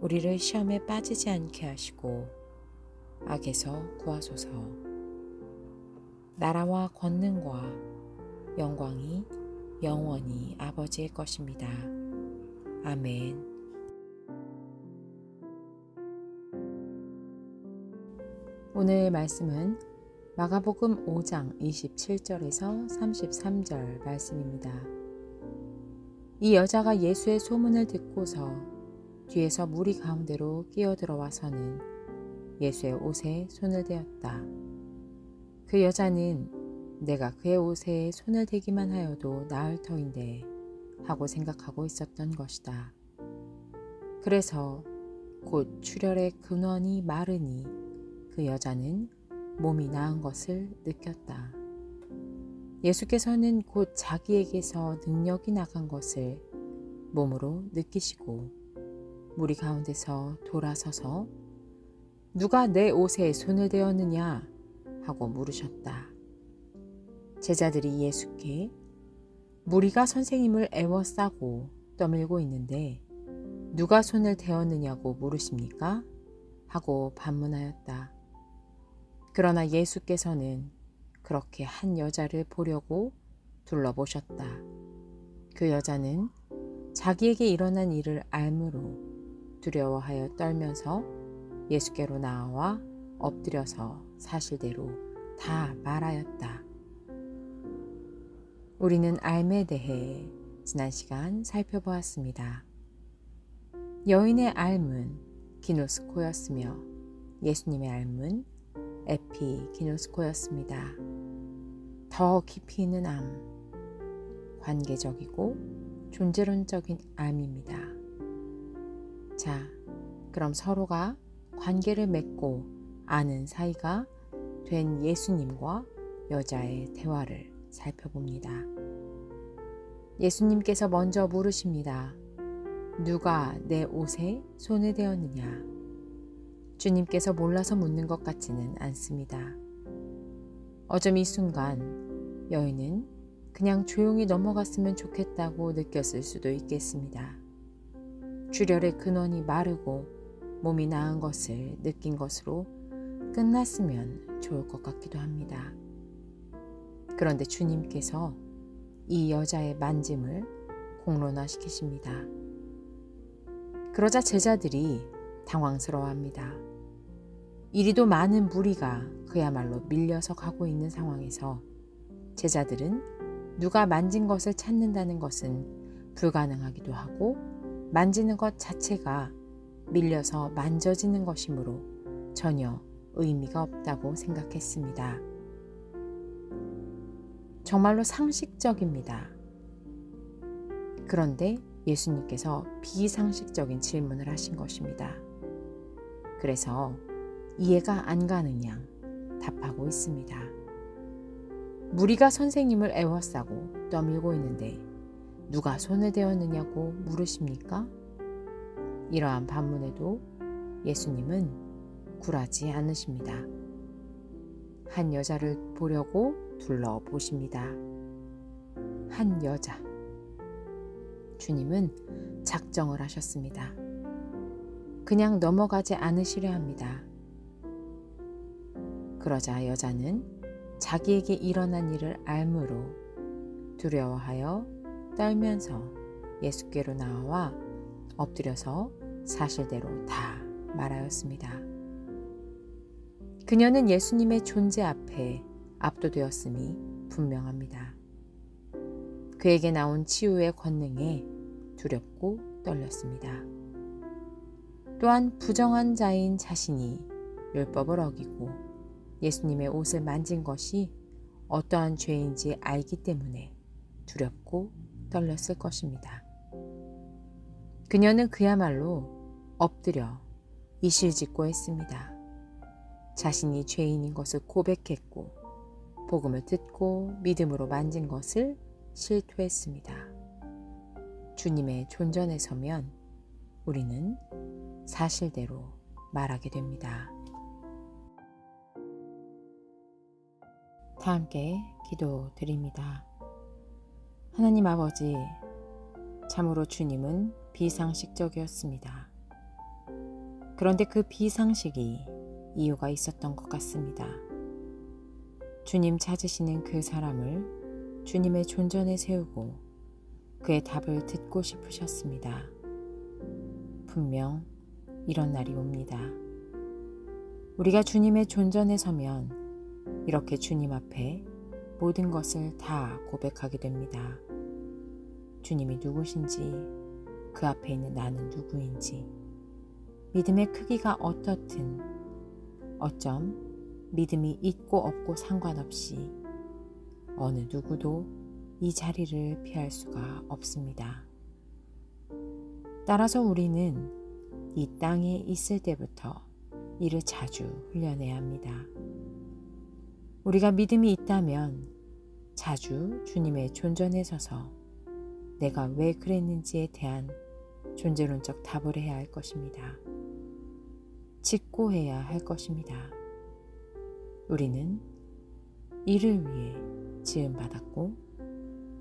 우리를 시험에 빠지지 않게 하시고 악에서 구하소서. 나라와 권능과 영광이 영원히 아버지의 것입니다. 아멘. 오늘 말씀은 마가복음 5장 27절에서 33절 말씀입니다. 이 여자가 예수의 소문을 듣고서 뒤에서 무리 가운데로 끼어들어와서는 예수의 옷에 손을 대었다. 그 여자는 내가 그의 옷에 손을 대기만 하여도 나을 터인데 하고 생각하고 있었던 것이다. 그래서 곧 출혈의 근원이 마르니 그 여자는 몸이 나은 것을 느꼈다. 예수께서는 곧 자기에게서 능력이 나간 것을 몸으로 느끼시고 무리 가운데서 돌아서서 누가 내 옷에 손을 대었느냐 하고 물으셨다. 제자들이 예수께 무리가 선생님을 애워싸고 떠밀고 있는데 누가 손을 대었느냐고 물으십니까? 하고 반문하였다. 그러나 예수께서는 그렇게 한 여자를 보려고 둘러보셨다. 그 여자는 자기에게 일어난 일을 알므로 두려워하여 떨면서 예수께로 나와 엎드려서 사실대로 다 말하였다. 우리는 알에 대해 지난 시간 살펴보았습니다. 여인의 알은 기노스코였으며 예수님의 알은 에피기노스코였습니다. 더 깊이 있는 암, 관계적이고 존재론적인 암입니다. 자, 그럼 서로가 관계를 맺고 아는 사이가 된 예수님과 여자의 대화를 살펴봅니다. 예수님께서 먼저 물으십니다. 누가 내 옷에 손을 대었느냐? 주님께서 몰라서 묻는 것 같지는 않습니다. 어쩜 이 순간 여인은 그냥 조용히 넘어갔으면 좋겠다고 느꼈을 수도 있겠습니다. 출혈의 근원이 마르고 몸이 나은 것을 느낀 것으로 끝났으면 좋을 것 같기도 합니다. 그런데 주님께서 이 여자의 만짐을 공론화시키십니다. 그러자 제자들이 당황스러워합니다. 이리도 많은 무리가 그야말로 밀려서 가고 있는 상황에서 제자들은 누가 만진 것을 찾는다는 것은 불가능하기도 하고 만지는 것 자체가 밀려서 만져지는 것이므로 전혀 의미가 없다고 생각했습니다. 정말로 상식적입니다. 그런데 예수님께서 비상식적인 질문을 하신 것입니다. 그래서 이해가 안 가는 양 답하고 있습니다. 무리가 선생님을 애워싸고 떠밀고 있는데 누가 손을 대었느냐고 물으십니까? 이러한 반문에도 예수님은 굴하지 않으십니다. 한 여자를 보려고 둘러보십니다. 한 여자. 주님은 작정을 하셨습니다. 그냥 넘어가지 않으시려 합니다. 그러자 여자는 자기에게 일어난 일을 알므로 두려워하여 떨면서 예수께로 나와 엎드려서 사실대로 다 말하였습니다. 그녀는 예수님의 존재 앞에 압도되었음이 분명합니다. 그에게 나온 치유의 권능에 두렵고 떨렸습니다. 또한 부정한 자인 자신이 율법을 어기고 예수님의 옷을 만진 것이 어떠한 죄인지 알기 때문에 두렵고 떨렸을 것입니다. 그녀는 그야말로 엎드려 이실직고 했습니다. 자신이 죄인인 것을 고백했고 복음을 듣고 믿음으로 만진 것을 실토했습니다. 주님의 존전에 서면 우리는 사실대로 말하게 됩니다. 다 함께 기도 드립니다. 하나님 아버지, 참으로 주님은 비상식적이었습니다. 그런데 그 비상식이 이유가 있었던 것 같습니다. 주님 찾으시는 그 사람을 주님의 존전에 세우고 그의 답을 듣고 싶으셨습니다. 분명 이런 날이 옵니다. 우리가 주님의 존전에 서면 이렇게 주님 앞에 모든 것을 다 고백하게 됩니다. 주님이 누구신지, 그 앞에 있는 나는 누구인지, 믿음의 크기가 어떻든, 어쩜 믿음이 있고 없고 상관없이 어느 누구도 이 자리를 피할 수가 없습니다. 따라서 우리는 이 땅에 있을 때부터 이를 자주 훈련해야 합니다. 우리가 믿음이 있다면 자주 주님의 존전에 서서 내가 왜 그랬는지에 대한 존재론적 답을 해야 할 것입니다. 직고해야 할 것입니다. 우리는 이를 위해 지음받았고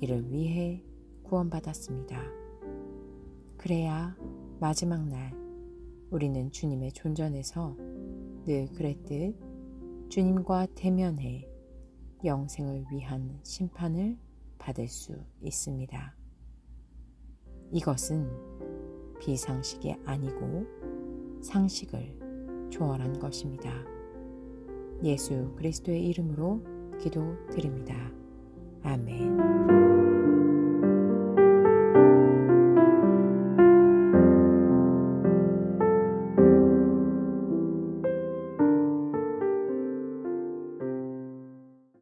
이를 위해 구원받았습니다. 그래야 마지막 날 우리는 주님의 존전에서 늘 그랬듯 주님과 대면해 영생을 위한 심판을 받을 수 있습니다. 이것은 비상식이 아니고 상식을 초월한 것입니다. 예수 그리스도의 이름으로 기도 드립니다. 아멘.